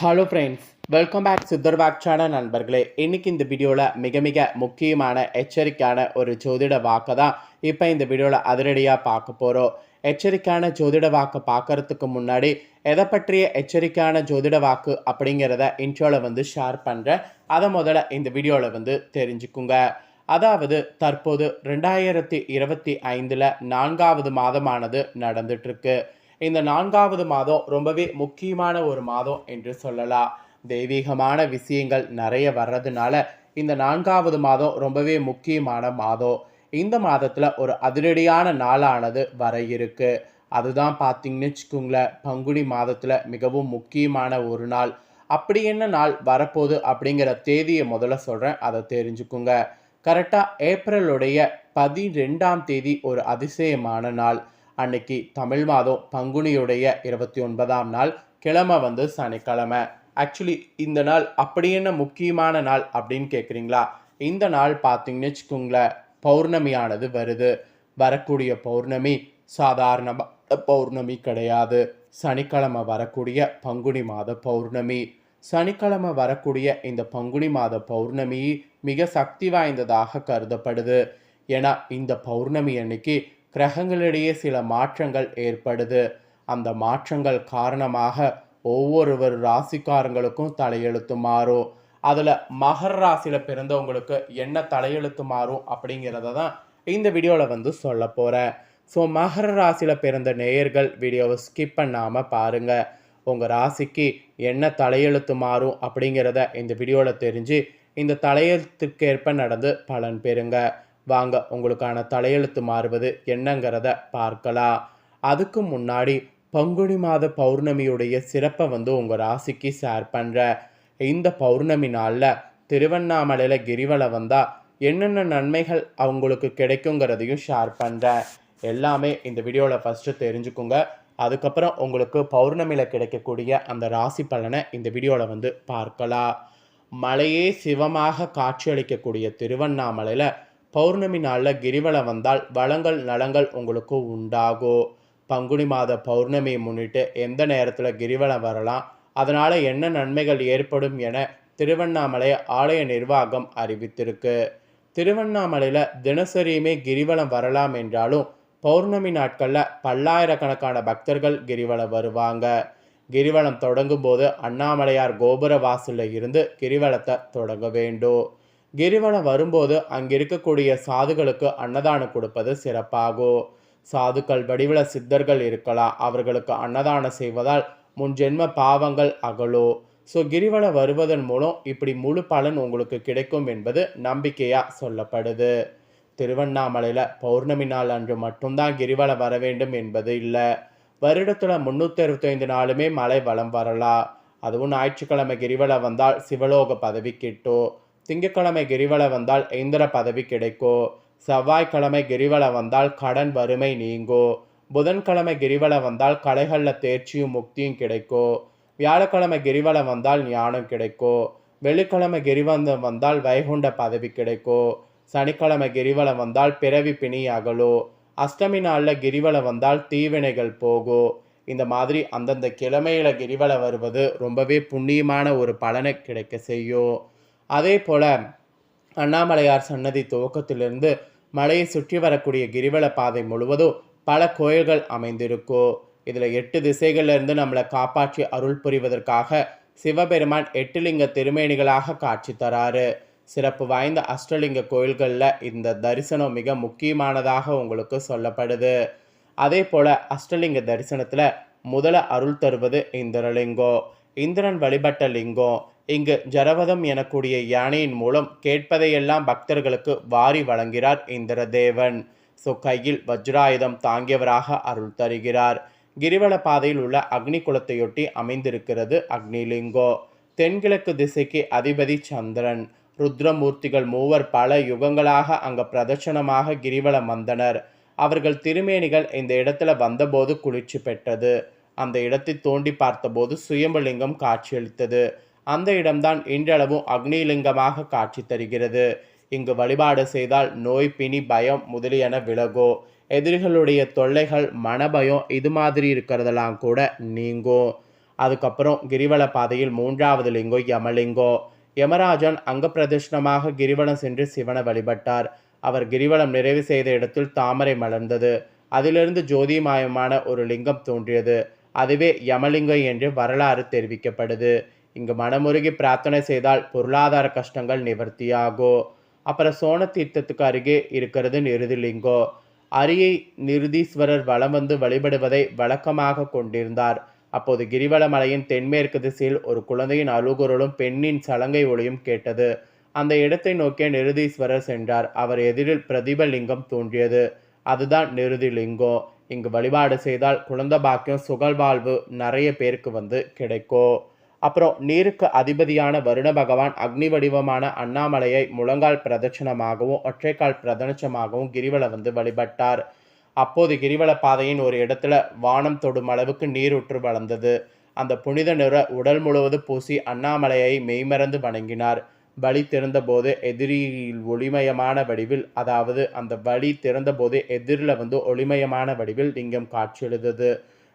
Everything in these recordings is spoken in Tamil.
Hello friends welcome back Siddharbagh channel நண்பர்களே. இன்னைக்கு இந்த வீடியோவில் மிக மிக முக்கியமான எச்சரிக்கையான ஒரு ஜோதிட வாக்கை தான் இப்போ இந்த வீடியோவில் அதிரடியாக பார்க்க போகிறோம் எச்சரிக்கையான ஜோதிட வாக்கை பார்க்கறதுக்கு முன்னாடி எதை பற்றிய எச்சரிக்கையான ஜோதிட வாக்கு அப்படிங்கிறத இன்ட்ரோவில் வந்து ஷேர் பண்ணுறேன் அதை முதல்ல இந்த வீடியோவில் வந்து தெரிஞ்சுக்குங்க. அதாவது தற்போது ரெண்டாயிரத்தி இருபத்தி ஐந்தில் நான்காவது மாதமானது நடந்துட்டுருக்கு இந்த நான்காவது மாதம் ரொம்பவே முக்கியமான ஒரு மாதம் என்று சொல்லலாம். தெய்வீகமான விஷயங்கள் நிறைய வர்றதுனால இந்த நான்காவது மாதம் ரொம்பவே முக்கியமான மாதம். இந்த மாதத்தில் ஒரு அதிரடியான நாளானது வர இருக்கு. அதுதான் பார்த்தீங்கன்னு வச்சுக்கோங்களேன் பங்குனி மாதத்தில் மிகவும் முக்கியமான ஒரு நாள். அப்படி என்ன நாள் வரப்போகுது அப்படிங்கிற தேதியை முதல்ல சொல்கிறேன் அதை தெரிஞ்சுக்குங்க. கரெக்டாக ஏப்ரலுடைய பதிரெண்டாம் தேதி ஒரு அதிசயமான நாள். அன்னைக்கு தமிழ் மாதம் பங்குனியுடைய இருபத்தி ஒன்பதாம் நாள் கிழமை வந்து சனிக்கிழமை. ஆக்சுவலி இந்த நாள் அப்படி என்ன முக்கியமான நாள் அப்படின்னு கேட்குறீங்களா இந்த நாள் பார்த்தீங்கன்னு வச்சுக்கோங்களேன் பௌர்ணமியானது வருது. வரக்கூடிய பௌர்ணமி சாதாரண பௌர்ணமி கிடையாது. சனிக்கிழமை வரக்கூடிய பங்குனி மாத பௌர்ணமி. சனிக்கிழமை வரக்கூடிய இந்த பங்குனி மாத பௌர்ணமி மிக சக்தி வாய்ந்ததாக கருதப்படுது. ஏன்னா இந்த பௌர்ணமி அன்னைக்கு கிரகங்களிடையே சில மாற்றங்கள் ஏற்படுது. அந்த மாற்றங்கள் காரணமாக ஒவ்வொருவர் ராசிக்காரங்களுக்கும் தலையெழுத்து மாறும் அதில் மகர ராசியில் பிறந்தவங்களுக்கு என்ன தலையெழுத்து மாறும் அப்படிங்கிறத தான் இந்த வீடியோவில் வந்து சொல்ல போகிறேன் ஸோ மகர ராசியில் பிறந்த நேயர்கள் வீடியோவை ஸ்கிப் பண்ணாமல் பாருங்கள் உங்கள் ராசிக்கு என்ன தலையெழுத்து மாறும் அப்படிங்கிறத இந்த வீடியோவில் தெரிஞ்சு இந்த தலையெழுத்துக்கேற்ப நடந்து பலன் பெறுங்கள் வாங்க உங்களுக்கான தலையெழுத்து மாறுவது என்னங்கிறத பார்க்கலாம். அதுக்கு முன்னாடி பங்குனி மாத பௌர்ணமியுடைய சிறப்பை வந்து உங்கள் ராசிக்கு ஷேர் பண்ணுறேன் இந்த பௌர்ணமி நாளில் திருவண்ணாமலையில் கிரிவலம் வந்தால் என்னென்ன நன்மைகள் அவங்களுக்கு கிடைக்குங்கிறதையும் ஷேர் பண்ணுறேன் எல்லாமே இந்த வீடியோவில் ஃபஸ்ட்டு தெரிஞ்சுக்குங்க. அதுக்கப்புறம் உங்களுக்கு பௌர்ணமியில் கிடைக்கக்கூடிய அந்த ராசி பலனை இந்த வீடியோவில் வந்து பார்க்கலாம். மலையே சிவமாக காட்சியளிக்கக்கூடிய திருவண்ணாமலையில் பௌர்ணமி நாளில் கிரிவலம் வந்தால் வளங்கள் நலங்கள் உங்களுக்கு உண்டாகும் பங்குனி மாத பௌர்ணமியை முன்னிட்டு எந்த நேரத்தில் கிரிவலம் வரலாம்? அதனால் என்ன நன்மைகள் ஏற்படும் என திருவண்ணாமலை ஆலய நிர்வாகம் அறிவித்திருக்கு. திருவண்ணாமலையில் தினசரியுமே கிரிவலம் வரலாம் என்றாலும் பௌர்ணமி நாட்களில் பல்லாயிரக்கணக்கான பக்தர்கள் கிரிவலம் வருவாங்க. கிரிவலம் தொடங்கும் போது அண்ணாமலையார் கோபுர வாசலில் இருந்து கிரிவலத்தை தொடங்க வேண்டும். கிரிவலம் வரும்போது அங்கே இருக்கக்கூடிய சாதுகளுக்கு அன்னதானம் கொடுப்பது சிறப்பாகும். சாதுக்கள் வடிவில சித்தர்கள் இருக்கலாம் அவர்களுக்கு அன்னதானம் செய்வதால் முன் ஜென்ம பாவங்கள் அகலோ ஸோ கிரிவலம் வருவதன் மூலம் இப்படி முழு பலன் உங்களுக்கு கிடைக்கும் என்பது நம்பிக்கையாக சொல்லப்படுது. திருவண்ணாமலையில் பௌர்ணமி நாள் அன்று மட்டும்தான் கிரிவலம் வர வேண்டும் என்பது இல்லை. வருடத்தில் முந்நூற்றி அறுபத்தைந்து நாளுமே மலை வளம் வரலாம். அதுவும் ஞாயிற்றுக்கிழமை கிரிவலம் வந்தால் சிவலோக பதவி கிட்டும். திங்கட்கிழமை கிரிவலம் வந்தால் இந்திர பதவி கிடைக்கும் செவ்வாய்க்கிழமை கிரிவலம் வந்தால் கடன் வறுமை நீங்கும் புதன்கிழமை கிரிவலம் வந்தால் கலைகளில் தேர்ச்சியும் முக்தியும் கிடைக்கும் வியாழக்கிழமை கிரிவலம் வந்தால் ஞானம் கிடைக்கும் வெள்ளிக்கிழமை கிரிவலம் வந்தால் வைகுண்ட பதவி கிடைக்கும் சனிக்கிழமை கிரிவலம் வந்தால் பிறவி பிணி அகலும் அஷ்டமி நாளில் கிரிவலம் வந்தால் தீவினைகள் போகும் இந்த மாதிரி அந்தந்த கிழமையில கிரிவலம் வருவது ரொம்பவே புண்ணியமான ஒரு பலனை கிடைக்க செய்யும் அதே போல் அண்ணாமலையார் சன்னதி துவக்கத்திலிருந்து மலையை சுற்றி வரக்கூடிய கிரிவல பாதை முழுவதும் பல கோயில்கள் அமைந்திருக்கும் இதில் எட்டு திசைகளிலிருந்து நம்மளை காப்பாற்றி அருள் புரிவதற்காக சிவபெருமான் எட்டுலிங்க திருமேனிகளாக காட்சி தராரு. சிறப்பு வாய்ந்த அஷ்டலிங்க கோயில்களில் இந்த தரிசனம் மிக முக்கியமானதாக உங்களுக்கு சொல்லப்படுது. அதே போல் அஷ்டலிங்க தரிசனத்தில் முதல அருள் தருவது இந்திரலிங்கம் இந்திரன் வழிபட்ட லிங்கம் இங்கு ஜரவதம் எனக்கூடிய யானையின் மூலம் கேட்பதையெல்லாம் பக்தர்களுக்கு வாரி வழங்கிறார் இந்திரதேவன். ஸோ கையில் வஜ்ராயுதம் தாங்கியவராக அருள் தருகிறார். கிரிவல பாதையில் உள்ள அக்னி குலத்தையொட்டி அமைந்திருக்கிறது அக்னிலிங்கோ. தென்கிழக்கு திசைக்கு அதிபதி சந்திரன். ருத்ரமூர்த்திகள் மூவர் பல யுகங்களாக அங்க பிரதட்சணமாக கிரிவலம் வந்தனர் அவர்கள் திருமேனிகள் இந்த இடத்துல வந்தபோது குளிர்ச்சி பெற்றது. அந்த இடத்தை தோண்டி பார்த்தபோது சுயம்பலிங்கம் காட்சியளித்தது. அந்த இடம்தான் இன்றளவும் அக்னிலிங்கமாக காட்சி தருகிறது. இங்கு வழிபாடு செய்தால் நோய் பிணி பயம் முதலியன விலகோ. எதிரிகளுடைய தொல்லைகள் மனபயம் இது மாதிரி இருக்கிறதெல்லாம் கூட நீங்கும் அதுக்கப்புறம் கிரிவல பாதையில் மூன்றாவது லிங்கம் யமலிங்கம் யமராஜன் அங்க பிரதர்ஷனமாக கிரிவலம் சென்று சிவனை வழிபட்டார். அவர் கிரிவலம் நிறைவு செய்த இடத்தில் தாமரை மலர்ந்தது. அதிலிருந்து ஜோதிமயமான ஒரு லிங்கம் தோன்றியது. அதுவே யமலிங்கம் என்று வரலாறு தெரிவிக்கப்படுது. இங்கு மனமுருகி பிரார்த்தனை செய்தால் பொருளாதார கஷ்டங்கள் நிவர்த்தியாகும் அப்புறம் சோன தீர்த்தத்துக்கு அருகே இருக்கிறது நிருதிலிங்கம் அரியை நிருதீஸ்வரர் வலம் வந்து வழிபடுவதை வழக்கமாக கொண்டிருந்தார். அப்போது கிரிவலமலையின் தென்மேற்கு திசையில் ஒரு குழந்தையின் அழுகுரலும் பெண்ணின் சலங்கை ஒளியும் கேட்டது. அந்த இடத்தை நோக்கிய நிருதீஸ்வரர் சென்றார். அவர் எதிரில் பிரதிபலிங்கம் தோன்றியது. அதுதான் நிருதிலிங்கம் இங்கு வழிபாடு செய்தால் குழந்தை பாக்கியம் சுகழ்வாழ்வு நிறைய பேருக்கு வந்து கிடைக்கும் அப்புறம் நீருக்கு அதிபதியான வருண பகவான் அக்னி வடிவமான அண்ணாமலையை முழங்கால் பிரதட்சணமாகவும் ஒற்றைக்கால் பிரதட்சமாகவும் கிரிவல வந்து வழிபட்டார். அப்போது கிரிவல பாதையின் ஒரு இடத்துல வானம் தொடும் அளவுக்கு நீருற்று வளர்ந்தது. அந்த புனித நிற உடல் முழுவதும் பூசி அண்ணாமலையை மெய்மறந்து வணங்கினார். வழி திறந்தபோது எதிரியில் ஒளிமயமான வடிவில் அதாவது அந்த வழி திறந்தபோது எதிரில் வந்து ஒளிமயமான வடிவில் லிங்கம் காட்சியெழுதது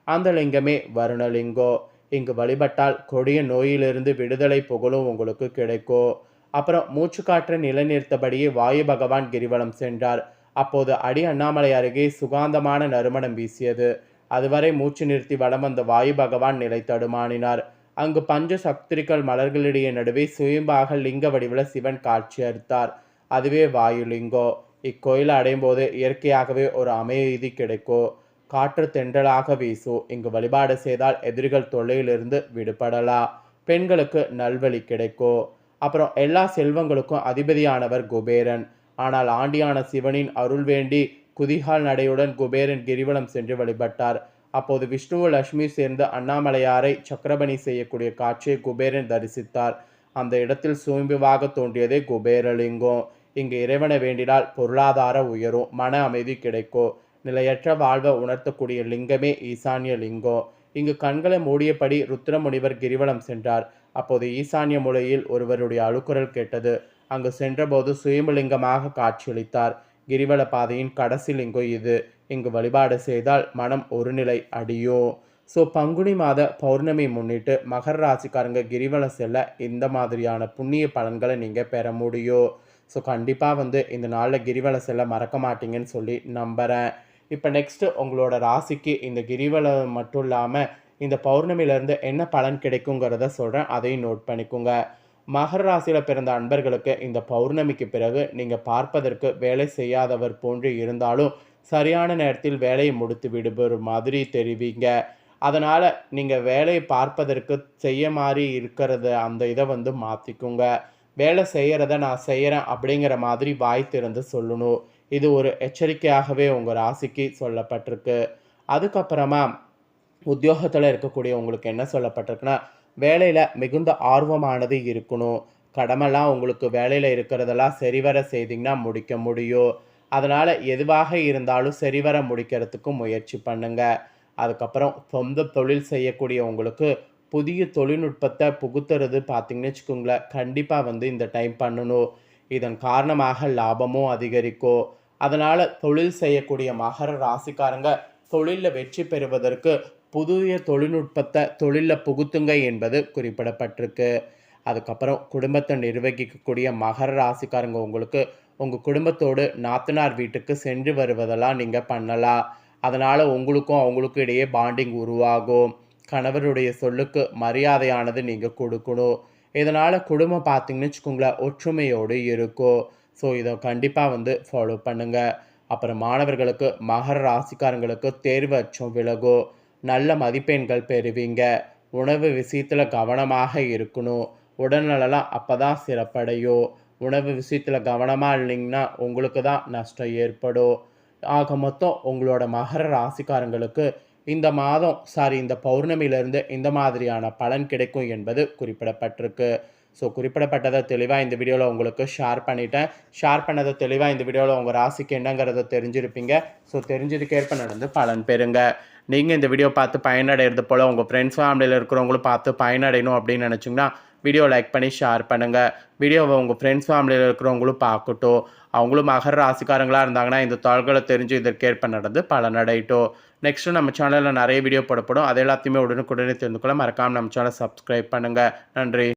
அந்த லிங்கமே வருணலிங்கம் இங்கு வழிபட்டால் கொடிய நோயிலிருந்து விடுதலை புகழும் உங்களுக்கு கிடைக்கும் அப்புறம் மூச்சுக்காற்றை நிலைநிறுத்தபடியே வாயு பகவான் கிரிவலம் சென்றார். அப்போது அடி அண்ணாமலை அருகே சுகாந்தமான நறுமணம் வீசியது. அதுவரை மூச்சு நிறுத்தி வளம் வந்த வாயு பகவான் நிலை தடுமாறினார். அங்கு பஞ்ச சக்திரிகள் மலர்களிடையே நடுவே சுயம்பாக லிங்க வடிவில் சிவன் காட்சி அளித்தார். அதுவே வாயுலிங்கம் இக்கோயிலை அடையும் போது இயற்கையாகவே ஒரு அமைதி கிடைக்கும் காற்று தென்றலாக வீசும் இங்கு வழிபாடு செய்தால் எதிரிகள் தொல்லையிலிருந்து விடுபடலாம் பெண்களுக்கு நல்வழி கிடைக்கும் அப்புறம் எல்லா செல்வங்களுக்கும் அதிபதியானவர் குபேரன். ஆனால் ஆண்டியான சிவனின் அருள் வேண்டி குதிகால் நடையுடன் குபேரன் கிரிவலம் சென்று வழிபட்டார். அப்போது விஷ்ணுவு லட்சுமி சேர்ந்து அண்ணாமலையாரை சக்கரபணி செய்யக்கூடிய காட்சியை குபேரன் தரிசித்தார். அந்த இடத்தில் சூம்பிவாக தோன்றியதே குபேரலிங்கம். இங்கு இறைவனை வேண்டினால் பொருளாதார உயரும் மன அமைதி கிடைக்கும் நிலையற்ற வாழ்வை உணர்த்தக்கூடிய லிங்கமே ஈசான்ய லிங்கம் இங்கு கண்களை மூடியபடி ருத்ரமுனிவர் கிரிவலம் சென்றார். அப்போது ஈசான்ய மூலையில் ஒருவருடைய அழுக்குரல் கேட்டது. அங்கு சென்றபோது சுயமலிங்கமாக காட்சியளித்தார். கிரிவல பாதையின் கடைசி லிங்கம் இது. இங்கு வழிபாடு செய்தால் மனம் ஒருநிலை அடியும் ஸோ பங்குனி மாத பௌர்ணமி முன்னிட்டு மகர ராசிக்காரங்க கிரிவலம் செல்ல இந்த மாதிரியான புண்ணிய பலன்களை நீங்கள் பெற முடியும் ஸோ கண்டிப்பாக வந்து இந்த நாளில் கிரிவலம் செல்ல மறக்க மாட்டீங்கன்னு சொல்லி நம்புகிறேன் இப்போ நெக்ஸ்ட்டு உங்களோட ராசிக்கு இந்த கிரிவலம் மட்டும் இல்லாமல் இந்த பௌர்ணமியிலேருந்து என்ன பலன் கிடைக்குங்கிறத சொல்கிறேன் அதையும் நோட் பண்ணிக்கோங்க. மகர ராசியில் பிறந்த அன்பர்களுக்கு இந்த பௌர்ணமிக்கு பிறகு நீங்கள் பார்ப்பதற்கு வேலை செய்யாதவர் போன்று இருந்தாலும் சரியான நேரத்தில் வேலையை முடித்து விடுபவர் மாதிரி தெரிவிங்க. அதனால் நீங்கள் வேலையை பார்ப்பதற்கு செய்ய மாதிரி இருக்கிறத அந்த இதை வந்து மாற்றிக்குங்க வேலை செய்கிறத நான் செய்கிறேன் அப்படிங்கிற மாதிரி வாய் திறந்து சொல்லணும். இது ஒரு எச்சரிக்கையாகவே உங்கள் ராசிக்கு சொல்லப்பட்டிருக்கு. அதுக்கப்புறமா உத்தியோகத்தில் இருக்கக்கூடிய உங்களுக்கு என்ன சொல்லப்பட்டிருக்குன்னா வேலையில் மிகுந்த ஆர்வமானது இருக்கணும். கடமெல்லாம் உங்களுக்கு வேலையில் இருக்கிறதெல்லாம் சரிவர செய்திங்கன்னா முடிக்க முடியும். அதனால் எதுவாக இருந்தாலும் சரிவர முடிக்கிறதுக்கு முயற்சி பண்ணுங்கள் அதுக்கப்புறம் சொந்த தொழில் செய்யக்கூடிய உங்களுக்கு புதிய தொழில்நுட்பத்தை புகுத்துறது பார்த்தீங்கன்னு வச்சுக்கோங்களேன் கண்டிப்பாக வந்து இந்த டைம் பண்ணணும். இதன் காரணமாக லாபமும் அதிகரிக்கும். அதனால் தொழில் செய்யக்கூடிய மகர ராசிக்காரங்க தொழிலில் வெற்றி பெறுவதற்கு புதிய தொழில்நுட்பத்தை தொழிலில் புகுத்துங்க என்பது குறிப்பிடப்பட்டிருக்கு. அதுக்கப்புறம் குடும்பத்தை நிர்வகிக்கக்கூடிய மகர ராசிக்காரங்க உங்களுக்கு உங்கள் குடும்பத்தோடு நாத்தனார் வீட்டுக்கு சென்று வருவதெல்லாம் நீங்கள் பண்ணலாம். அதனால் உங்களுக்கும் அவங்களுக்கும் இடையே பாண்டிங் உருவாகும். கணவருடைய சொல்லுக்கு மரியாதையானது நீங்கள் கொடுக்கணும். இதனால் குடும்பம் பார்த்தீங்கன்னு வச்சுக்கோங்களேன் ஒற்றுமையோடு இருக்கும் ஸோ இதை கண்டிப்பாக வந்து ஃபாலோ பண்ணுங்கள் அப்புறம் மாணவர்களுக்கு மகர ராசிக்காரங்களுக்கு தேர்வு அச்சம் விலகும் நல்ல மதிப்பெண்கள் பெறுவீங்க. உணவு விஷயத்தில் கவனமாக இருக்கணும். உடல்நலம் அப்போ தான் சிறப்படையும். உணவு விஷயத்தில் கவனமாக இல்லைங்கன்னா உங்களுக்கு தான் நஷ்டம் ஏற்படும். ஆக மொத்தம் உங்களோட மகர ராசிக்காரங்களுக்கு இந்த மாதம் சாரி இந்த பௌர்ணமியிலிருந்து இந்த மாதிரியான பலன் கிடைக்கும் என்பது குறிப்பிடப்பட்டிருக்கு. ஸோ குறிப்பிடப்பட்டதை தெளிவாக இந்த வீடியோவில் உங்களுக்கு ஷேர் பண்ணிட்டேன். ஷேர் பண்ணதை தெளிவாக இந்த வீடியோவில் உங்கள் ராசிக்கு என்னங்கிறத தெரிஞ்சிருப்பீங்க. ஸோ தெரிஞ்சதுக்கேற்ப நடந்து பலன் பெறுங்க. நீங்கள் இந்த வீடியோ பார்த்து பயனடைகிறது போல் உங்கள் ஃப்ரெண்ட்ஸ் ஃபேமிலியில் இருக்கிறவங்களும் பார்த்து பயனடையணும் அப்படின்னு நினச்சிங்கன்னா வீடியோ லைக் பண்ணி ஷேர் பண்ணுங்கள் வீடியோவை உங்கள் ஃப்ரெண்ட்ஸ் ஃபேமிலியில் இருக்கிறவங்களும் பார்க்கட்டும். அவங்களும் மகர ராசிக்காரங்களாக இருந்தாங்கன்னா இந்த தாள்களை தெரிஞ்சு இதற்கேற்ப நடந்து பலனடையட்டும். நெக்ஸ்ட்டு நம்ம சேனலில் நிறைய வீடியோ போடப்படும். அது எல்லாத்தையுமே உடனுக்குடனே தெரிந்து கொள்ள மறக்காமல் நம்ம சேனலை சப்ஸ்கிரைப் பண்ணுங்கள் நன்றி.